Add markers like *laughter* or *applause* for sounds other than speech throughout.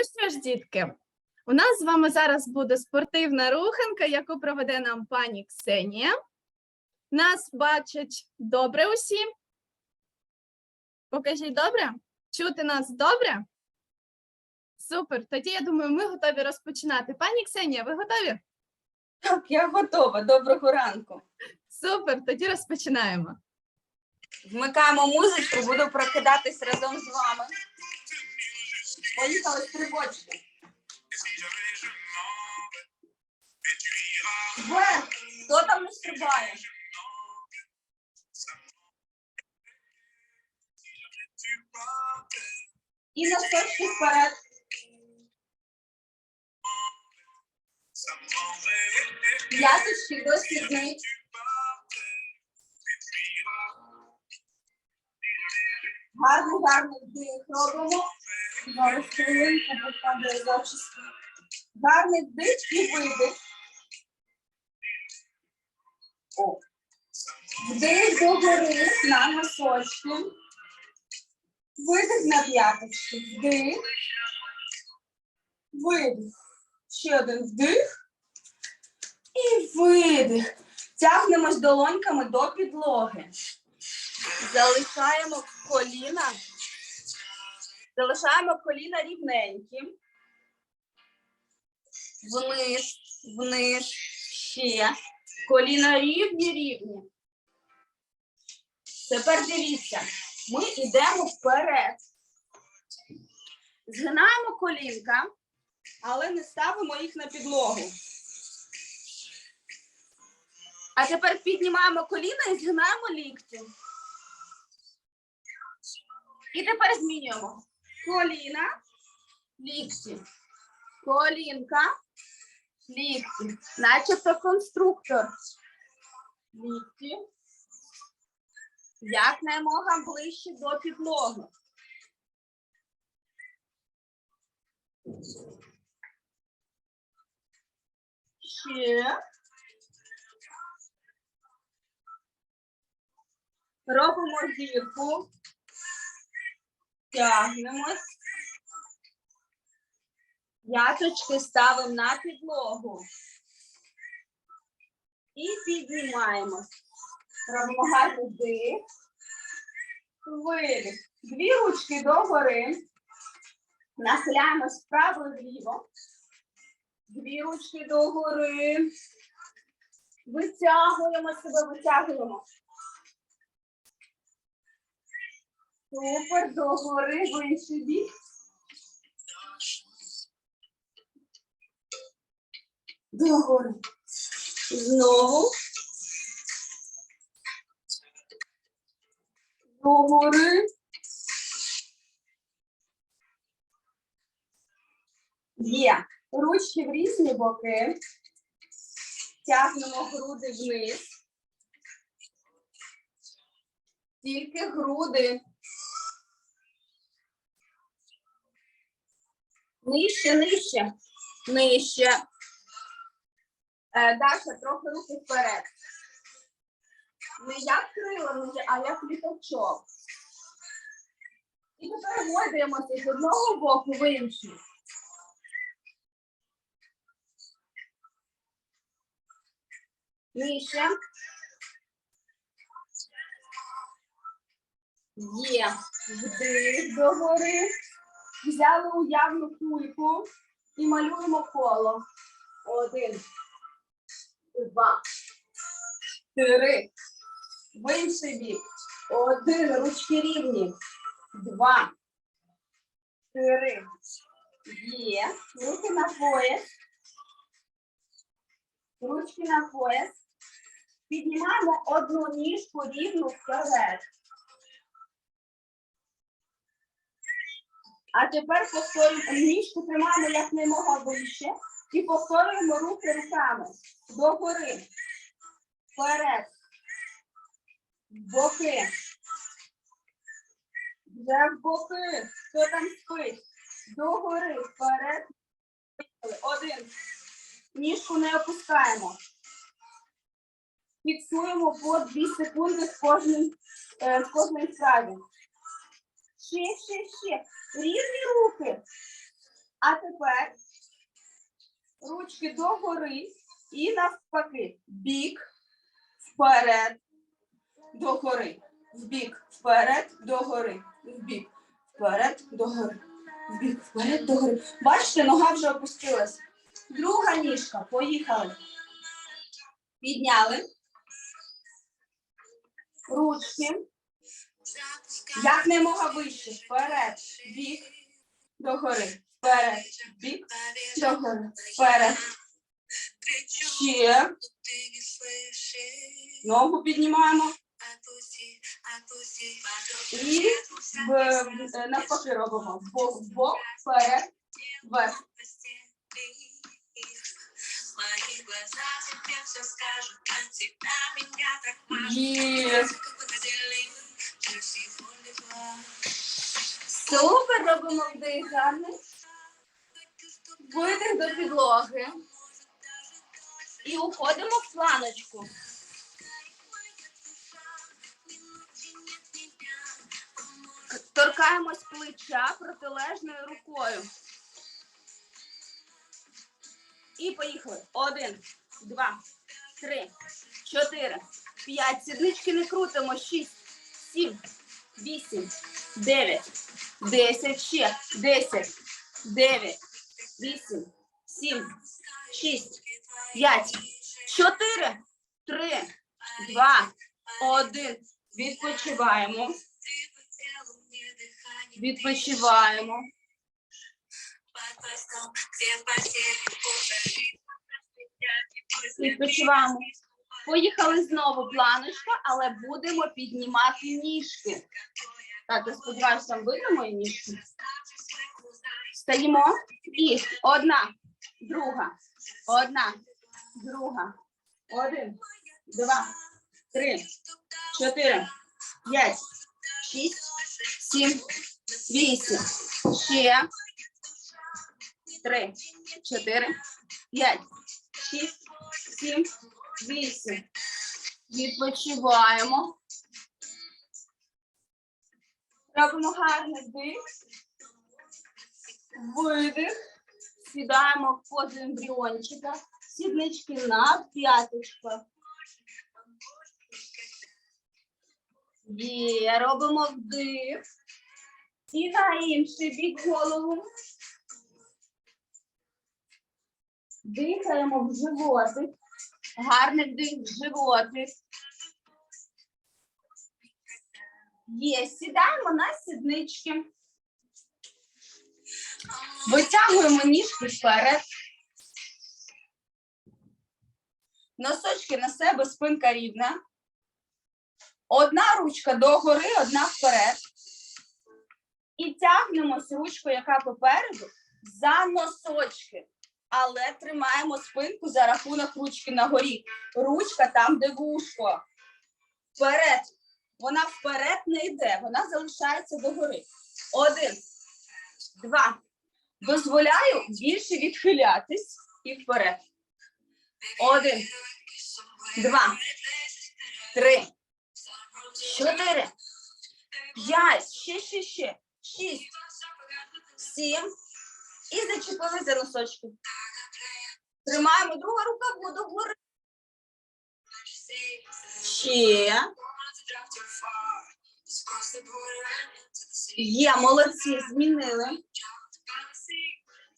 Ну що ж, дітки, у нас з вами зараз буде спортивна руханка, яку проведе нам пані Ксенія. Нас бачать добре усі. Покажіть добре? Чути нас добре? Супер. Тоді я думаю, ми готові розпочинати. Пані Ксенія, ви готові? Так, я готова. Доброго ранку. Супер, тоді розпочинаємо. Вмикаємо музичку, буду прокидатись разом з вами. Поїхали стрибочки. Вверх! Хто там не стрибає? І носочки вперед. П'яточки до. Гарний, гарний вдих робимо. Зараз хвилинку попадає зачіски. Гарний вдих і видих. О. Вдих догори на носочки. Видих на п'яточки. Вдих. Видих. Ще один вдих. І видих. Тягнемось долоньками до підлоги. Залишаємо коліна. Залишаємо коліна рівненькі. Вниз, вниз, ще. Коліна рівні, рівні. Тепер дивіться, ми йдемо вперед. Згинаємо колінка, але не ставимо їх на підлогу. А тепер піднімаємо коліна і згинаємо лікті. І тепер змінюємо. Коліна, лікті. Колінка, лікті. Начебто конструктор. Лікті. Якнаймога ближче до підлоги. Ще. Робимо зірку. Тягнемось. П'яточки ставимо на підлогу. І піднімаємось. Робимо вдих. Видих. Дві ручки догори. Нахиляємось вправо і вліво. Дві ручки догори. Витягуємо себе, витягуємо. Супер, догори, в інший бік. Догори. Знову. Догори. Є. Ручки в різні боки. Тягнемо груди вниз. Тільки груди. Нижче, нижче, нижче. Е, Даша, трохи руки вперед. Не як крилами, а як літачок. І тепер гойдаємося з одного боку в інший. Нижче. Є. Вдих догори. Взяли уявну кульку і малюємо коло. Один, два, три. В інший бік. Один. Ручки рівні. Два. Три. Є. Руки на пояс. Ручки на пояс. Піднімаємо одну ніжку рівну вперед. А тепер повторюємо ніжку тримаємо якнаймога вище і повторюємо руки руками. Догори. Вперед. В Боки. Вже в боки. Хто там спить? Догори. Вперед. Один. Ніжку не опускаємо. Фіксуємо по 2 секунди з кожним е, з кожної вправі. Ще, ще, ще. Рівні руки. А тепер ручки догори і навпаки. Бік, вперед, догори. Вбік, вперед, догори. Вбік, вперед, догори. Вбік, вперед, догори. Бачите, нога вже опустилась. Друга ніжка. Поїхали. Підняли. Ручки. Як немога вище. Вперед. Бік. Догори. Вперед. Бік. Догори. Вперед. Ще. Ногу піднімаємо. І в- навпаки робимо. Вбок, вбок, вперед, вверх. Мои Супер, робимо вдих гарний. Видих до підлоги. І уходимо в планочку. Торкаємось плеча протилежною рукою. І поїхали. Один, два, три, чотири, п'ять. Сіднички не крутимо. Шість, сім, вісім, дев'ять, десять. Ще. Десять, дев'ять, вісім, сім, шість, п'ять, чотири, три, два, один. Відпочиваємо. Відпочиваємо. Відпочиваємо. Поїхали знову планочка, але будемо піднімати ніжки. Так, я сподіваюся, видно мої ніжки. Стоїмо. І одна, друга, одна, друга, один, два, три, чотири, п'ять, шість, сім, вісім. Ще. Три, чотири, п'ять, шість, сім, вісім. Відпочиваємо. Робимо гарний вдих. Видих. Сідаємо в позу ембріончика. Сіднички на п'яточках. Є, робимо вдих. І на інший бік голову. Дихаємо в животик. В животик. Є, сідаємо на сіднички. Витягуємо ніжки вперед. Носочки на себе, спинка рівна. Одна ручка догори, одна вперед. І тягнемось ручкою, яка попереду, за носочки. Але тримаємо спинку за рахунок ручки на горі. Ручка там, де вушко. Вперед. Вона вперед не йде, вона залишається догори. Один, два. Дозволяю більше відхилятись і вперед. Один, два, три, чотири, п'ять, ще, ще, ще, шість, сім. І зачепили за носочки. Тримаємо, друга рука буде вгору. Ще. Є, молодці, змінили.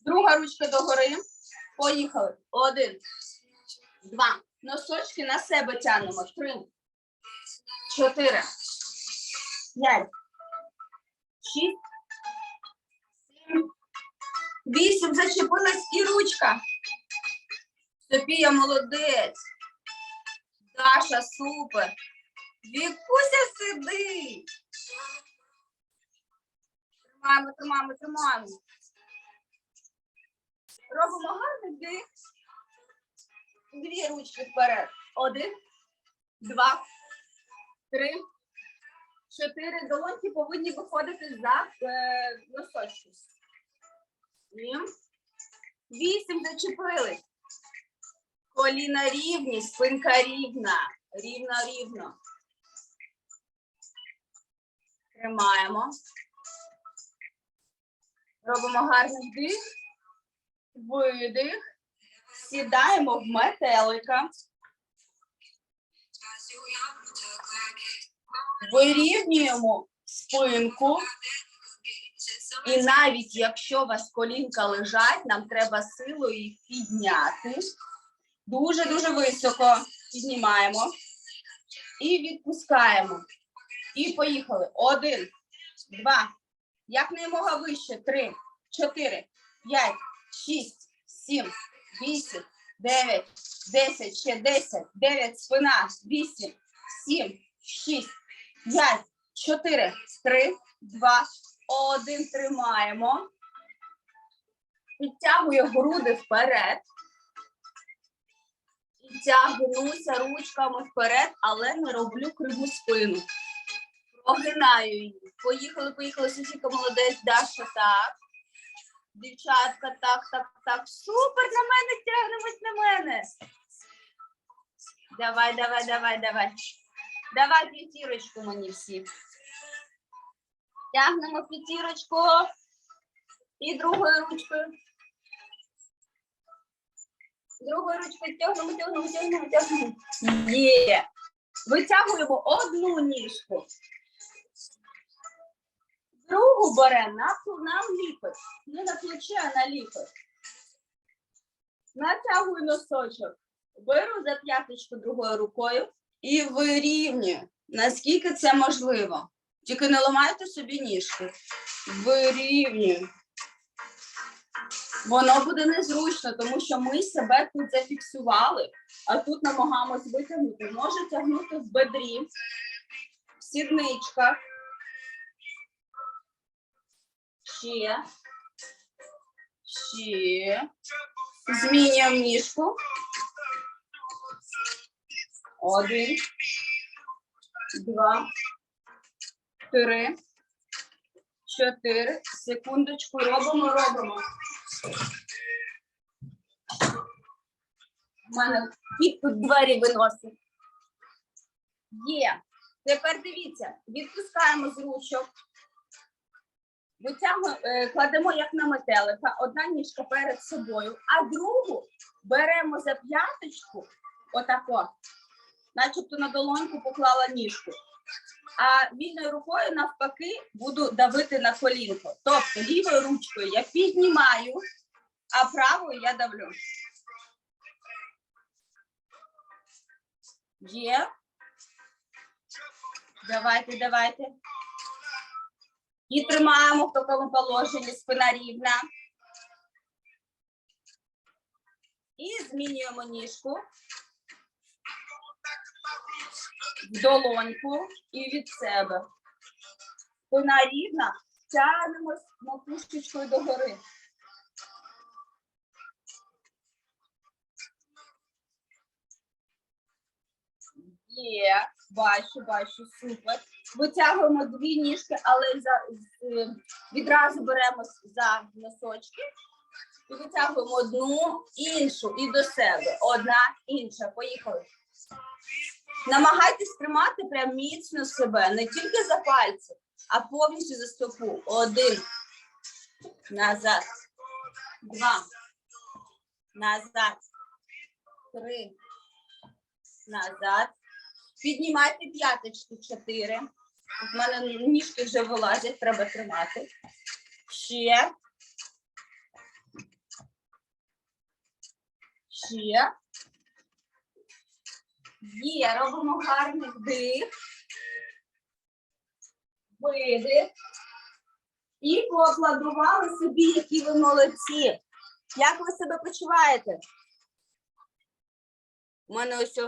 Друга ручка догори. Поїхали. Один, два. Носочки на себе тягнемо. Три, чотири, п'ять, шість, вісім. Зачепилась і ручка. Софія молодець. Даша, супер. Вікуся сидить. Тримаємо, тримаємо, тримаємо. Робимо гарний дих. Дві ручки вперед. Один, два, три, чотири. Долоньки повинні виходити за е, носочки. Сім. Вісім зачепили. Коліна рівні, спинка рівна. Рівно, рівно. Тримаємо. Робимо гарний вдих видих. Сідаємо в метелика. Вирівнюємо спинку. І навіть якщо у вас колінка лежать, нам треба силою їх підняти. Дуже-дуже високо піднімаємо. І відпускаємо. І поїхали. Один, два. Якнаймога вище. Три, чотири, п'ять, шість, сім, вісім, дев'ять, десять, ще десять, дев'ять, спина, вісім, сім, шість, п'ять, чотири, три, два, один. Тримаємо. Підтягую груди вперед. І тягнуся ручками вперед, але не роблю криву спину. Прогинаю її. Поїхали, поїхали. Софіка, молодець, Даша, так. Дівчатка, так, так, так. Супер, на мене тягнемось на мене. Давай, давай, давай, давай. Давай п'ятірочку мені всі. Тягнемо п'ятірочку. І другою ручкою. Другою ручкою тягнемо, тягнемо, тягнемо, тягнемо. Є. Витягуємо одну ніжку. Другу беремо на, лікоть. Не на плече, а на лікоть. Натягую носочок. Беру за п'яточку другою рукою і вирівнюю, наскільки це можливо. Тільки не ламайте собі ніжки. Вирівнюю. Воно буде незручно, тому що ми себе тут зафіксували, а тут намагаємось витягнути. Може тягнути в бедрі, в сідничках. Ще. Ще. Змінюємо ніжку. Один. Два. Три. Чотири. Секундочку. Робимо, робимо. У мене кіт тут двері виносить. Є. Тепер дивіться, відпускаємо з ручок. Витягуємо, е, кладемо як на метелика, одна ніжка перед собою, а другу беремо за п'яточку, отако, начебто на долоньку поклала ніжку. А вільною рукою навпаки буду давити на колінко. Тобто лівою ручкою я піднімаю, а правою я давлю. Є. Давайте, давайте. І тримаємо в такому положенні спина рівна. І змінюємо ніжку в долоньку і від себе. Спина рівна, тягнемось макушечкою догори. Є, бачу, бачу, супер. Витягуємо дві ніжки, але за, відразу беремо за носочки і витягуємо одну, іншу і до себе. Одна, інша. Поїхали. Намагайтесь тримати прям міцно себе, не тільки за пальці, а повністю за стопу. Один. Назад. Два. Назад. Три. Назад. Піднімайте п'яточки. Чотири. У мене ніжки вже вилазять, треба тримати. Ще. Ще. Є, робимо гарний вдих. Видих. І поаплодували собі, які ви молодці. Як ви себе почуваєте? У мене ось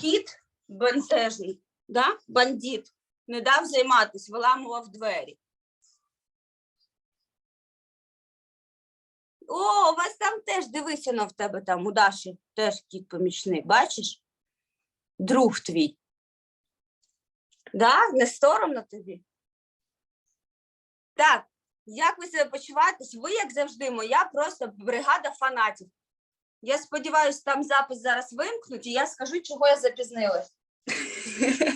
кіт бентежний, да? бандит, не дав займатися, виламував двері. О, у вас там теж дивися на в тебе там, у Даші теж кіт помічник, бачиш? Друг твій. Да? Не соромно тобі? Так, як ви себе почуваєтесь? Ви, як завжди, моя просто бригада фанатів. Я сподіваюся, там запис зараз вимкнуть, і я скажу, чого я запізнилась. *laughs*